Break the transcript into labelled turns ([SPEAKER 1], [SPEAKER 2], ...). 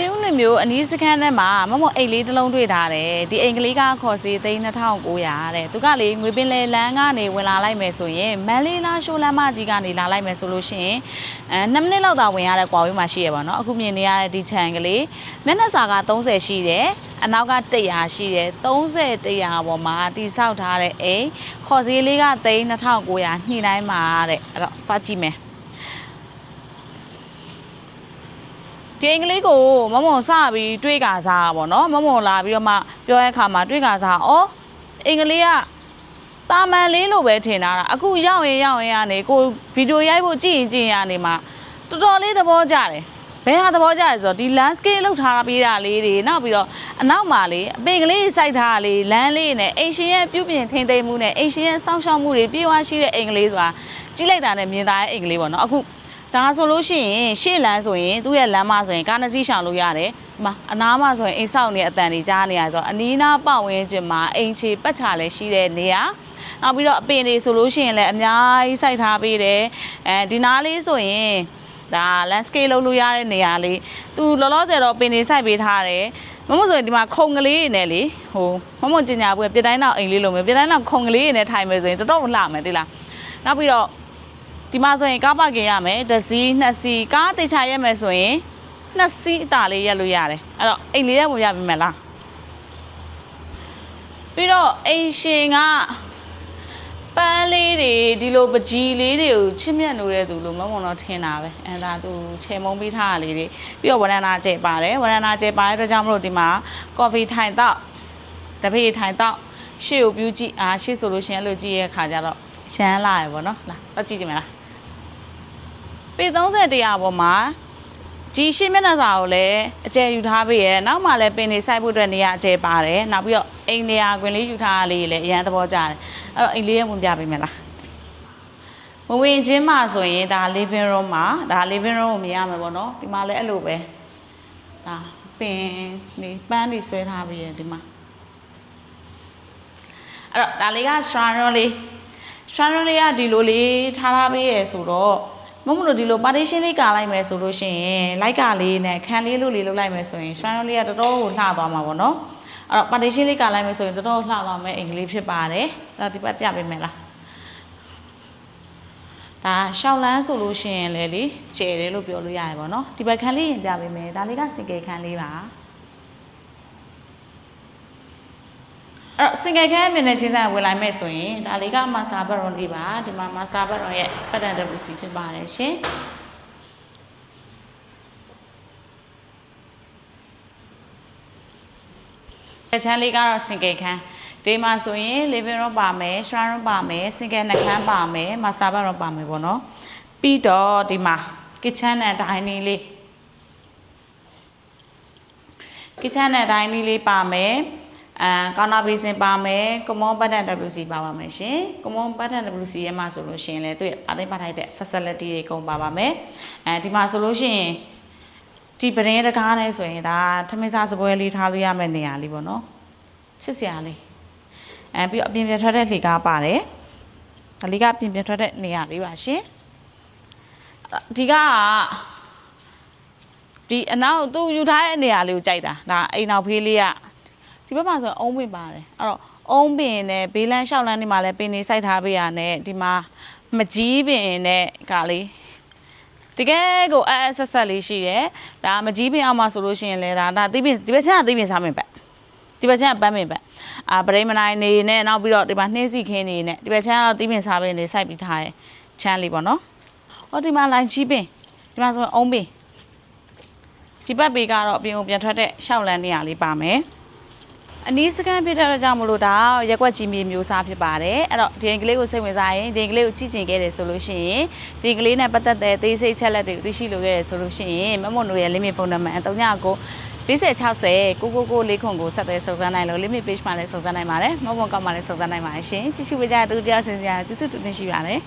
[SPEAKER 1] ပြည်ဦးလွင်မျိုးအနီးစခန်းထဲမှာမမအိတ်လေးတစ်လုံးတွေ့ထားတယ်ဒီအိမ်ကလေးကခေါ်စီသိန်း2900တဲ့သူကလေငွေပင်လေလန်းကနေဝင်လာလိုက်မယ်ဆိုရင်မန်လေးလားရှိုးလမ်းမကြီးကနေလာလိုက်မယ်ဆိုလို့ရှိရင်အဲ2မိနစ်လောက်သာဝင်ရတဲ့ကွာဝေးမှာရှိရပါတော့အခုမြင်နေရတဲ့ဒီခြံကလေးမျက်နှာစာက30ရှိတယ်အနောက်က100ရှိတယ်30 100ပေါ်မှာတိဆောက်ထားတဲ့အိမ်ခေါ်စီလေးကသိန်း2900ညှိနှိုင်းမှာတဲ့အဲ့တော့ဖတ်ကြည့်မယ် ဒီအင်္ဂလိပ်ကိုမမုံစပြီးတွေးကစားတာပေါ့နော်မမုံလာပြီးတော့မှပြောတဲ့အခါမှာတွေးကစားဩအင်္ဂလိပ်ကတာမန်လေးလို့ပဲထင်တာအခုရောက်ရင်ရောက်ရင်ကနေကိုဗီဒီယိုရိုက်ဖို့ကြည့်ရင်ကြည့်ရင်ကနေမှာတော်တော်လေးသဘောကျတယ်ဘယ်ဟာသဘောကျလဲဆိုတော့ဒီ landscape လောက်ထားပေးတာလေးတွေနောက်ပြီးတော့အနောက်မှာလေအပင်ကလေးစိုက်ထားတာလေးလမ်းလေးနဲ့အိမ်ရှင်ရဲ့ပြုပြင်ထိန်းသိမ်းမှုနဲ့အိမ်ရှင်ရဲ့စောင့်ရှောက်မှုတွေပြေဝရှိတဲ့အင်္ဂလိပ်ဆိုတာကြည့်လိုက်တာနဲ့မြင်သားတဲ့အင်္ဂလိပ်ပေါ့နော်အခု ဒါဆိုလို့ရှိရင်ရှေ့လမ်းဆိုရင်သူ့ရဲ့လမ်းမဆိုရင်ကားနှစ်စီးရှောင်လို့ရတယ်ဒီမှာအနားမှာဆိုရင်အိမ်ဆောက်နေတဲ့အတန်တွေကြားနေရဆိုတော့အနီးနားပတ်ဝန်းကျင်မှာအိမ်ချေပတ်ချာလည်းရှိတဲ့နေရာနောက်ပြီးတော့အပင်တွေဆိုလို့ရှိရင်လည်းအများကြီးစိုက်ထားပေးတယ်အဲဒီနားလေးဆိုရင်ဒါ landscape လုပ်လို့ရတဲ့နေရာလေးသူလောလောဆယ်တော့ပင်တွေစိုက်ပေးထားတယ်မမဆိုရင်ဒီမှာခုံကလေးတွေနဲ့လေဟိုမမကျင်ညာပွဲပြတိုင်းတော့အိမ်လေးလိုမျိုးပြတိုင်းတော့ခုံကလေးတွေနဲ့ထိုင်မယ်ဆိုရင်တော်တော်လှမယ်တိလားနောက်ပြီးတော့ ဒီမှာဆိုရင်ကားပါကင်ရမယ်တစ်စီးနှစ်စီးကားတေချာရက်မယ်ဆိုရင်နှစ်စီးအတာလေးရက်လို့ရတယ်အဲ့တော့အိမ်လေးရက်ဝင်ရပြီမလားပြီးတော့အိမ်ရှင်ကပန်းလေးတွေဒီလိုပကြီးလေးတွေကိုချစ်မြတ်လို့တဲ့သူလို့မမုံတော့ထင်တာပဲအဲဒါသူချေမုံပေးထားတာလေးတွေပြီးတော့ဝရဏနာကျဲပါတယ်ဝရဏနာကျဲပါတဲ့အတွက်ကြောင့်မလို့ဒီမှာကော်ဖီထိုင်တော့တပိတ်ထိုင်တော့ရှေ့ကိုပြူးကြည့်အာရှေ့ဆိုလို့ရှရင်အဲ့လိုကြည့်ရတဲ့ခါကျတော့ရှမ်းလာရယ်ပေါ့နော်လာတော့ကြည့်ကြည့်မလား ပေ30တရားပေါ်မှာဒီရှင်းမျက်နှာစာကိုလည်းအကျယ်ယူထားပေးရဲ့နောက်မှလည်းပင်နေဆိုင်ဖို့အတွက်နေရာအကျယ်ပါတယ်နောက်ပြီးတော့အိမ်နေရာခွင်လေးယူထားတာလေးလည်းအရန်သဘောကျတယ်အဲ့တော့အိမ်လေးရဝင်ပြပေးမယ်လားမဝင်ချင်းမှာဆိုရင်ဒါ living room မှာဒါ living room ကိုမြင်ရမှာပေါ့နော်ဒီမှာလည်းအဲ့လိုပဲဒါပင်နေပန်းနေဆွဲထားပေးရဲ့ဒီမှာအဲ့တော့ဒါလေးက strand room လေး strand room လေးကဒီလိုလေးထားထားပေးရဲ့ဆိုတော့ မမလို့ဒီလို partition လေးကာလိုက်မယ်ဆိုလို့ရှိရင် like ကလေးနဲ့ခန်းလေးလို့လေးလုပ်လိုက်မယ်ဆိုရင် shrine လေးကတော်တော်ကိုလှသွားမှာပေါ့နော်အဲ့တော့ partition လေးကာလိုက်မယ်ဆိုရင်တော်တော်လှသွားမယ်အင်္ဂလိပ်ဖြစ်ပါတယ်အဲ့တော့ဒီဘက်ပြပေးမယ်လားဒါရှောက်လန်းဆိုလို့ရှိရင်လေလေကျယ်တယ်လို့ပြောလို့ရတယ်ပေါ့နော်ဒီဘက်ခန်းလေးရင်ပြပေးမယ်ဒါလေးက single ခန်းလေးပါ အဲ့တော့ single ခန်းအမြင်နဲ့ချင်းဆိုင်ဝင်လိုက်မယ်ဆိုရင်ဒါလေးက master bedroom လေးပါဒီမှာ master bedroom ရဲ့ pattern WC ဖြစ်ပါတယ်ရှင်အချမ်းလေးကတော့ single ခန်းဒီမှာဆိုရင် living room ပါမယ် shrine room ပါမယ် single နှခန်းပါမယ် master bedroom ပါမယ်ပေါ့နော်ပြီးတော့ဒီမှာ kitchen and dining လေး kitchen နဲ့ dining လေးပါမယ် အဲကောင်းနာဘေးစင်ပါမယ် common button WC ပါပါမယ်ရှင် common button WC ရဲ့မှာဆိုလို့ရှိရင်လည်းသူ့ရဲ့အသိပတ်ထိုက်တဲ့ facility တွေကုန်ပါပါမယ်အဲဒီမှာဆိုလို့ရှိရင်ဒီပရင်တကားနဲ့ဆိုရင်ဒါထမင်းစားစပွဲလေးထားလို့ရမယ့်နေရာလေးပေါ့နော်ချစ်စရာလေးအဲပြီးတော့အပြင်ပြထွက်တဲ့လှေကားပါတယ်ဒါလေးကအပြင်ပြထွက်တဲ့နေရာလေးပါရှင်ဒီကကဒီအနောက်သူယူထားတဲ့နေရာလေးကိုကြိုက်တာဒါအိမ်နောက်ဖေးလေးက ဒီဘက်မှာဆိုအုံးပင်ပါတယ်အဲ့တော့အုံးပင်နဲ့ဘေးလန်းလျှောက်လန်းနေမှာလည်းပင်နေစိုက်ထားပေးရနဲ့ဒီမှာမကြီးပင်နဲ့ကလေးတကယ်ကိုအဲအဲဆက်ဆက်လေးရှိတယ်ဒါမကြီးပင်အောင်မှာဆိုလို့ရှိရင်လည်းဒါဒါသိပင်ဒီဘက်ချမ်းကသိပင်စားမင်ပဲဒီဘက်ချမ်းကပန်းပင်ပဲအာပရိမနိုင်နေနဲ့နောက်ပြီးတော့ဒီမှာနှင်းစီခင်းနေနဲ့ဒီဘက်ချမ်းကတော့သိပင်စားပင်လေးစိုက်ပြီးထားတယ်ချမ်းလေးပေါ့နော်ဟောဒီမှာလိုင်းကြီးပင်ဒီမှာဆိုရင်အုံးပင်ဒီဘက်ပေကတော့အပြင်ကိုပြန်ထွက်တဲ့ရှောက်လန်းနေရလေးပါမယ် အနီးစကန်ဖြစ်တဲ့အတွက်ကြောင့်မလို့ဒါရက်ွက်ကြီးမြေမျိုးစားဖြစ်ပါတယ်အဲ့တော့ဒီအင်္ဂလိပ်ကိုစိတ်ဝင်စားရင်ဒီအင်္ဂလိပ်ကိုကြည့်ကျင်ခဲ့တယ်ဆိုလို့ရှိရင်ဒီအင်္ဂလိပ်နဲ့ပတ်သက်တဲ့သေးစိတ်ချက်လက်တွေကိုသိရှိလိုခဲ့တယ်ဆိုလို့ရှိရင်မမွန်တို့ရဲ့ limit ဖုန်းနံပါတ်39 4060 999လေးခွန်ကိုဆက်သွယ်စုံစမ်းနိုင်လို့ limit page မှာလည်းစုံစမ်းနိုင်ပါတယ်မမွန်ကောက်မှာလည်းစုံစမ်းနိုင်ပါတယ်ရှင်ကြည့်ရှုပေးကြတဲ့တူတယောက်စင်စရာကျေးဇူးတင်ရှိပါတယ်